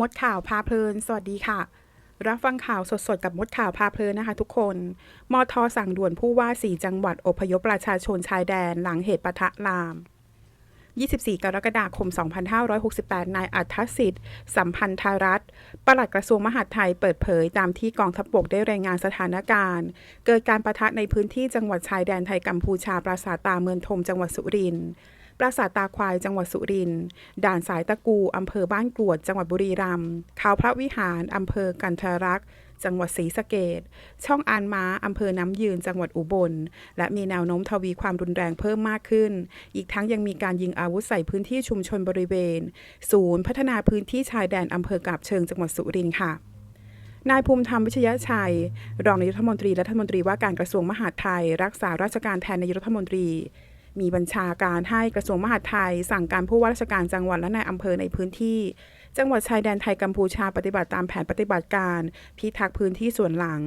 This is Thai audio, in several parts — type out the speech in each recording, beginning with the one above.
มดข่าวพาเพลิน สวัสดีค่ะ รับฟังข่าวสดๆ กับมดข่าวพาเพลินนะคะทุกคน มทสั่งด่วนผู้ว่าสี่จังหวัดอพยพประชาชนชายแดนหลังเหตุปะทะลาม 24 กรกฎาคม 2568 นายอัธสิทธิ์ สัมพันธารัตน์ปลัดกระทรวงมหาดไทยเปิดเผยตามที่กองทัพบกได้รายงานสถานการณ์ เกิดการประทะในพื้นที่จังหวัดชายแดนไทยกัมพูชาปราสาทตาเมืองทมจังหวัดสุรินทร์ ปราสาทตาควายจังหวัดสุรินทร์ด่านสายตะกูอำเภอบ้านกรวด จังหวัดบุรีรัมย์เขาพระวิหารอำเภอกันทรักษ์จังหวัดศรีสะเกดช่องอานม้าอำเภอน้ำยืน จังหวัดอุบล และมีแนวโน้มทวีความรุนแรงเพิ่มมากขึ้น อีกทั้งยังมีการยิงอาวุธใส่พื้นที่ชุมชนบริเวณ ศูนย์พัฒนาพื้นที่ชายแดนอำเภอกาบเชิง จังหวัดสุรินทร์ค่ะนายภูมิธรรมวิชยชัย รองนายกรัฐมนตรีและรัฐมนตรีว่าการกระทรวงมหาดไทย รักษาราชการแทนนายกรัฐมนตรี มีบัญชาการให้กระทรวงมหาดไทย สั่งการผู้ว่าราชการจังหวัดและนายอำเภอในพื้นที่ จังหวัดชายแดนไทยกัมพูชาปฏิบัติตามแผนปฏิบัติการ พิทักษ์พื้นที่ส่วนหลัง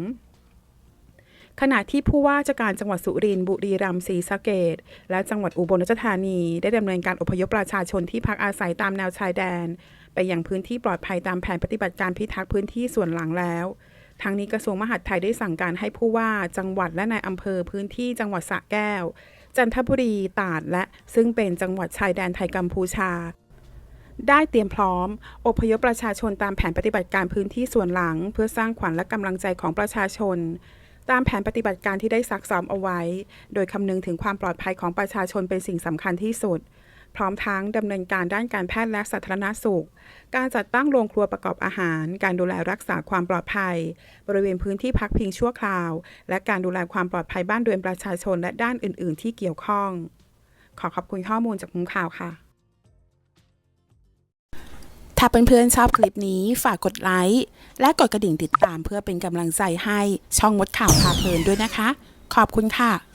ขณะที่ผู้ว่าราชการจังหวัดสุรินทร์บุรีรัมย์ศรีสะเกดและจังหวัดอุบลราชธานี ได้ดำเนินการอพยพประชาชนที่พักอาศัยตามแนวชายแดน ไปยังพื้นที่ปลอดภัยตามแผนปฏิบัติการพิทักษ์พื้นที่ส่วนหลังแล้วทางนี้กระทรวงมหาดไทยได้สั่งการให้ผู้ว่าจังหวัดและนายอำเภอพื้นที่จังหวัดสระแก้ว จันทบุรีตราดและซึ่งเป็นจังหวัดชายแดนไทยกัมพูชา ได้เตรียมพร้อม อพยพประชาชนตามแผนปฏิบัติการพื้นที่ส่วนหลัง เพื่อสร้างขวัญและกำลังใจของประชาชน ตามแผนปฏิบัติการที่ได้ซักซ้อมเอาไว้ โดยคำนึงถึงความปลอดภัยของประชาชนเป็นสิ่งสำคัญที่สุด พร้อมทั้งดำเนินการด้านการแพทย์และสาธารณสุข การจัดตั้งโรงครัวประกอบอาหาร การดูแลรักษาความปลอดภัย บริเวณพื้นที่พักพิงชั่วคราว และการดูแลความปลอดภัยบ้านเรือนประชาชนและด้านอื่น ๆ ที่เกี่ยวข้อง ขอขอบคุณข้อมูลจากมุมข่าวค่ะ ถ้าเพื่อนๆชอบคลิปนี้ฝากกดไลค์และกดกระดิ่งติดตามเพื่อเป็นกำลังใจให้ช่องมดข่าวพาเพลินด้วยนะคะ ขอบคุณค่ะ